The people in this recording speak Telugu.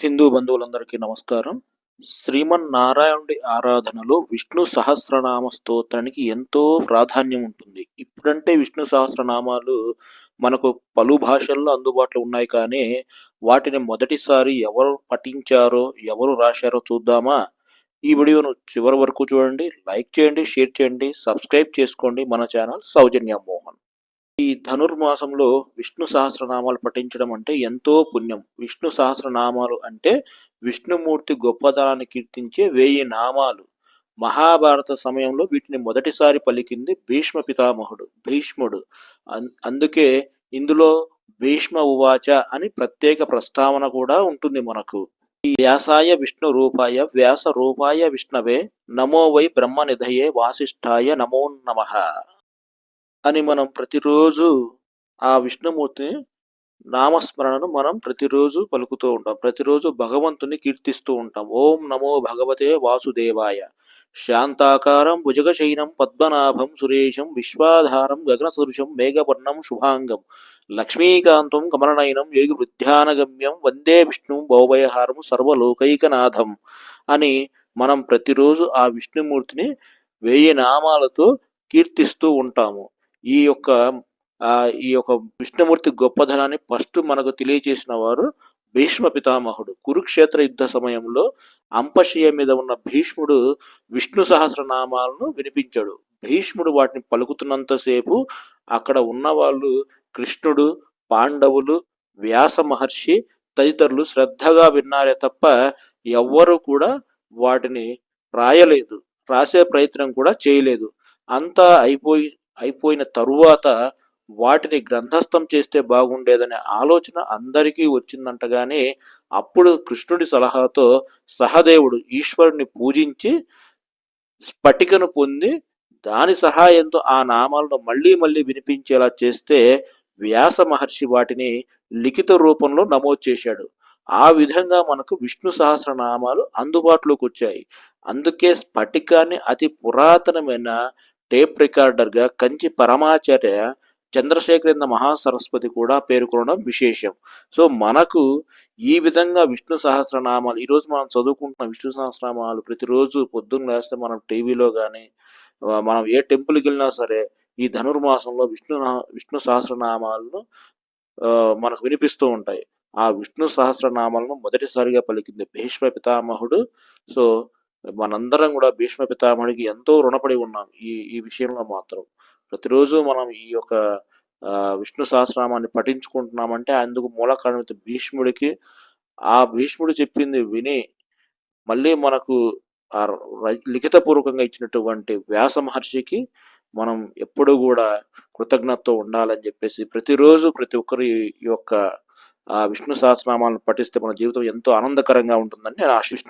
హిందూ బంధువులందరికీ నమస్కారం. శ్రీమన్ నారాయణుడి ఆరాధనలో విష్ణు సహస్రనామ స్తోత్రానికి ఎంతో ప్రాధాన్యం ఉంటుంది. ఇప్పుడంటే విష్ణు సహస్రనామాలు మనకు పలు భాషల్లో అందుబాటులో ఉన్నాయి కానీ వాటిని మొదటిసారి ఎవరు పఠించారో ఎవరు రాశారో చూద్దామా? ఈ వీడియోను చివరి వరకు చూడండి లైక్ చేయండి షేర్ చేయండి సబ్స్క్రైబ్ చేసుకోండి. మన ఛానల్ సౌజన్య మోహన్. ఈ ధనుర్మాసంలో విష్ణు సహస్రనామాలు పఠించడం అంటే ఎంతో పుణ్యం. విష్ణు సహస్రనామాలు అంటే విష్ణుమూర్తి గొప్పతనాన్ని కీర్తించే వేయి నామాలు. మహాభారత సమయంలో వీటిని మొదటిసారి పలికింది భీష్మ పితామహుడు భీష్ముడు. అన్- అందుకే ఇందులో భీష్మ ఉవాచ అని ప్రత్యేక ప్రస్తావన కూడా ఉంటుంది మనకు. ఈ వ్యాసాయ విష్ణు రూపాయ వ్యాస రూపాయ విష్ణవే నమో వై బ్రహ్మ నిధయే వాసిష్ఠాయ నమో నమః. అని మనం ప్రతిరోజు ఆ విష్ణుమూర్తిని నామస్మరణను మనం ప్రతిరోజు పలుకుతూ ఉంటాం. ప్రతిరోజు భగవంతుని కీర్తిస్తూ ఉంటాం. ఓం నమో భగవతే వాసుదేవాయ. శాంతాకారం భుజగశయనం పద్మనాభం సురేశం విశ్వాధారం గగనసదృశం మేఘవర్ణం శుభాంగం లక్ష్మీకాంతం కమలనయనం యోగి వృద్ధ్యానగమ్యం వందే విష్ణు భౌభయహారం సర్వలోకైకనాథం అని మనం ప్రతిరోజు ఆ విష్ణుమూర్తిని వెయ్యి నామాలతో కీర్తిస్తూ ఉంటాము. ఈ యొక్క ఈ యొక్క విష్ణుమూర్తి గొప్పదనాన్ని ఫస్ట్ మనకు తెలియజేసిన వారు భీష్మ పితామహుడు. కురుక్షేత్ర యుద్ధ సమయంలో అంపశయ మీద ఉన్న భీష్ముడు విష్ణు సహస్రనామాలను వినిపించాడు. భీష్ముడు వాటిని పలుకుతున్నంతసేపు అక్కడ ఉన్న వాళ్ళు కృష్ణుడు పాండవులు వ్యాస మహర్షి తదితరులు శ్రద్ధగా విన్నారే తప్ప ఎవ్వరూ కూడా వాటిని రాయలేదు. రాసే ప్రయత్నం కూడా చేయలేదు. అంతా అయిపోయి అయిపోయిన తరువాత వాటిని గ్రంథస్థం చేస్తే బాగుండేదనే ఆలోచన అందరికీ వచ్చిందంటగానే అప్పుడు కృష్ణుడి సలహాతో సహదేవుడు ఈశ్వరుని పూజించి స్ఫటికను పొంది దాని సహాయంతో ఆ నామాలను మళ్ళీ మళ్ళీ వినిపించేలా చేస్తే వ్యాస మహర్షి వాటిని లిఖిత రూపంలో నమోదు చేశాడు. ఆ విధంగా మనకు విష్ణు సహస్రనామాలు అందుబాటులోకి వచ్చాయి. అందుకే స్ఫటికాన్ని అతి పురాతనమైన టేప్ రికార్డర్గా కంచి పరమాచార్య చంద్రశేఖరేంద్ర మహాసరస్వతి కూడా పేర్కొనడం విశేషం. సో మనకు ఈ విధంగా విష్ణు సహస్రనామాలు ఈరోజు మనం చదువుకుంటున్న విష్ణు సహస్రనామాలు ప్రతిరోజు పొద్దున్న లేస్తే మనం టీవీలో కానీ మనం ఏ టెంపుల్కి వెళ్ళినా సరే ఈ ధనుర్మాసంలో విష్ణు విష్ణు సహస్రనామాలను మనకు వినిపిస్తూ ఉంటాయి. ఆ విష్ణు సహస్రనామాలను మొదటిసారిగా పలికింది భీష్మ పితామహుడు. సో మనందరం కూడా భీష్మ పితామహుడికి ఎంతో రుణపడి ఉన్నాం ఈ ఈ విషయంలో మాత్రం. ప్రతిరోజు మనం ఈ యొక్క విష్ణు సహస్రనామాన్ని పఠించుకుంటున్నామంటే అందుకు మూల కారణం భీష్ముడికి. ఆ భీష్ముడు చెప్పింది విని మళ్ళీ మనకు ఆ లిఖితపూర్వకంగా ఇచ్చినటువంటి వ్యాస మహర్షికి మనం ఎప్పుడు కూడా కృతజ్ఞతతో ఉండాలని చెప్పేసి ప్రతిరోజు ప్రతి ఒక్కరి ఈ యొక్క ఆ విష్ణు సహస్రనామాలను పఠిస్తే మన జీవితం ఎంతో ఆనందకరంగా ఉంటుందని నేను ఆశిస్తున్నాను.